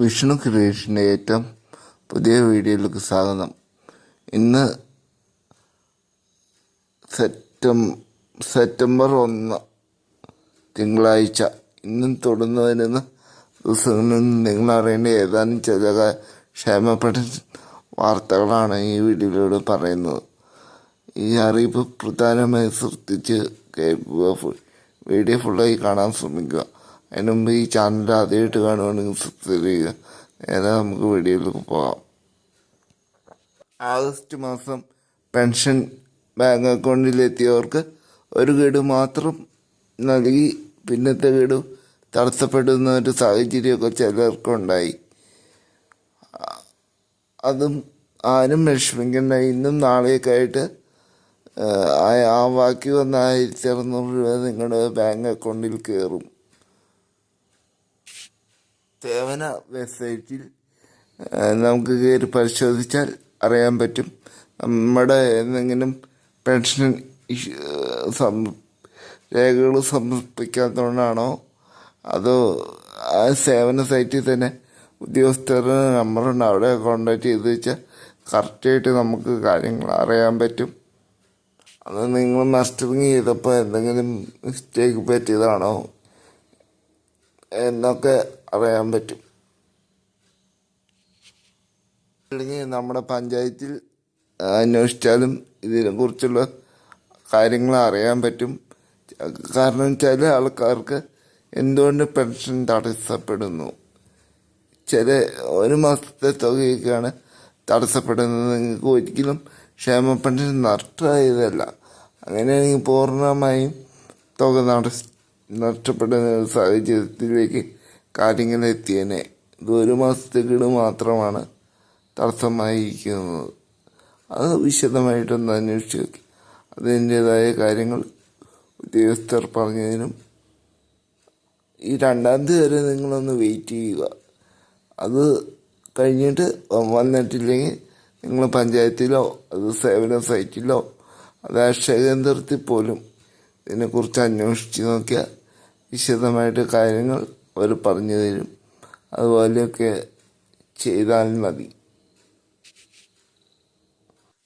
വിഷ്ണു ക്രിയേഷന്റെ ഏറ്റവും പുതിയ വീഡിയോയിലേക്ക് സ്വാഗതം. ഇന്ന് സെപ്റ്റം സെപ്റ്റംബർ ഒന്ന് തിങ്കളാഴ്ച. ഇന്നും തുടർന്ന് വരുന്ന ദിവസങ്ങളിൽ നിങ്ങൾ അറിയേണ്ട ഏതാനും ചില ക്ഷേമപ്പെട്ട വാർത്തകളാണ് ഈ വീഡിയോയിലൂടെ പറയുന്നത്. ഈ അറിയിപ്പ് പ്രധാനമായി ശ്രദ്ധിച്ച് കേൾക്കുക വീഡിയോ ഫുള്ളായി കാണാൻ ശ്രമിക്കുക. അതിന് മുമ്പ് ഈ ചാനൽ ആദ്യമായിട്ട് കാണുകയാണെങ്കിൽ സബ്സ്ക്രൈബ് ചെയ്യുക. നേരെ നമുക്ക് വീഡിയോയിലേക്ക് പോകാം. ആഗസ്റ്റ് മാസം പെൻഷൻ ബാങ്ക് അക്കൗണ്ടിലെത്തിയവർക്ക് ഒരു ഗഡു മാത്രം നൽകി. പിന്നത്തെ ഗഡു തടസ്സപ്പെടുന്ന ഒരു സാഹചര്യമൊക്കെ ചിലർക്കുണ്ടായി. അതും ആരും വിഷമിക്കേണ്ട. ഇന്നും നാളെയൊക്കെ ആയിട്ട് ആ ബാക്കി വന്ന ആയിരത്തി അറുന്നൂറ് രൂപ നിങ്ങളുടെ ബാങ്ക് അക്കൗണ്ടിൽ കയറും. സേവന വെബ്സൈറ്റിൽ നമുക്ക് കയറി പരിശോധിച്ചാൽ അറിയാൻ പറ്റും. നമ്മുടെ എന്തെങ്കിലും പെൻഷൻ രേഖകൾ സമർപ്പിക്കാത്തതുകൊണ്ടാണോ? അതോ ആ സേവന സൈറ്റിൽ തന്നെ ഉദ്യോഗസ്ഥരുടെ നമ്പറുണ്ട് അവിടെ കോണ്ടാക്ട് ചെയ്ത് വെച്ചാൽ കറക്റ്റായിട്ട് നമുക്ക് കാര്യങ്ങൾ അറിയാൻ പറ്റും. അത് നിങ്ങൾ മസ്റ്ററിങ് ചെയ്തപ്പോൾ എന്തെങ്കിലും മിസ്റ്റേക്ക് പറ്റിയതാണോ? എന്നൊക്കെ അറിയാൻ പറ്റും. അല്ലെങ്കിൽ നമ്മുടെ പഞ്ചായത്തിൽ അന്വേഷിച്ചാലും ഇതിനെക്കുറിച്ചുള്ള കാര്യങ്ങൾ അറിയാൻ പറ്റും. കാരണം ചില ആൾക്കാർക്ക് എന്തുകൊണ്ട് പെൻഷൻ തടസ്സപ്പെടുന്നു? ചില ഒരു മാസത്തെ തുകയൊക്കെയാണ് തടസ്സപ്പെടുന്നത്. നിങ്ങൾക്ക് ഒരിക്കലും ക്ഷേമ പെൻഷൻ നഷ്ടമായതല്ല. അങ്ങനെയാണെങ്കിൽ പൂർണമായും തുക നട നഷ്ടപ്പെടുന്ന ഒരു സാഹചര്യത്തിലേക്ക് കാര്യങ്ങൾ എത്തിയേനെ. ഇത് ഒരു മാസത്തേക്കിട് മാത്രമാണ് തടസ്സമായിരിക്കുന്നത്. അത് വിശദമായിട്ടൊന്ന് അന്വേഷിച്ചു അതിന്റേതായ കാര്യങ്ങൾ ഉദ്യോഗസ്ഥർ പറഞ്ഞതിനും ഈ രണ്ടാം തീയതി വരെ നിങ്ങളൊന്ന് വെയിറ്റ് ചെയ്യുക. അത് കഴിഞ്ഞിട്ട് വന്നിട്ടില്ലെങ്കിൽ നിങ്ങൾ പഞ്ചായത്തിലോ അത് സേവന സൈറ്റിലോ അത് അക്ഷയ കേന്ദ്രത്തിൽ പോലും ഇതിനെക്കുറിച്ച് അന്വേഷിച്ച് നോക്കിയാൽ വിശദമായിട്ട് കാര്യങ്ങൾ അവർ പറഞ്ഞു തരും. അതുപോലെയൊക്കെ ചെയ്താൽ മതി.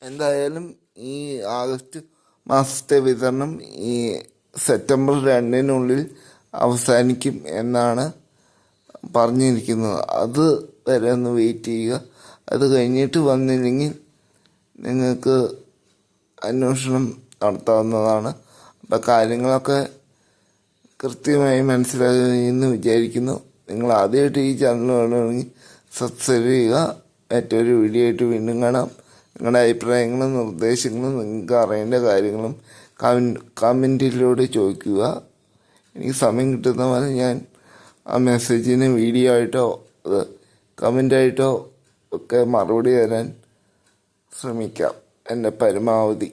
എന്തായാലും ഈ ആഗസ്റ്റ് മാസത്തെ വിതരണം ഈ സെപ്റ്റംബർ രണ്ടിനുള്ളിൽ അവസാനിക്കും എന്നാണ് പറഞ്ഞിരിക്കുന്നത്. അത് വരെ ഒന്ന് വെയിറ്റ് ചെയ്യുക. അത് കഴിഞ്ഞിട്ട് വന്നില്ലെങ്കിൽ നിങ്ങൾക്ക് അന്വേഷണം നടത്താവുന്നതാണ്. അപ്പം കാര്യങ്ങളൊക്കെ കൃത്യമായി മനസ്സിലാകുമെന്ന് വിചാരിക്കുന്നു. നിങ്ങൾ ആദ്യമായിട്ട് ഈ ചാനൽ കാണുകയാണെങ്കിൽ സബ്സ്ക്രൈബ് ചെയ്യുക. മറ്റൊരു വീഡിയോ ആയിട്ട് വീണ്ടും കാണാം. നിങ്ങളുടെ അഭിപ്രായങ്ങളും നിർദ്ദേശങ്ങളും നിങ്ങൾക്ക് അറിയേണ്ട കാര്യങ്ങളും കമൻ കമന്റിലൂടെ ചോദിക്കുക. എനിക്ക് സമയം കിട്ടുന്ന പോലെ ഞാൻ ആ മെസ്സേജിന് വീഡിയോ ആയിട്ടോ കമന്റായിട്ടോ ഒക്കെ മറുപടി തരാൻ ശ്രമിക്കാം. എന്റെ പരമാവധി.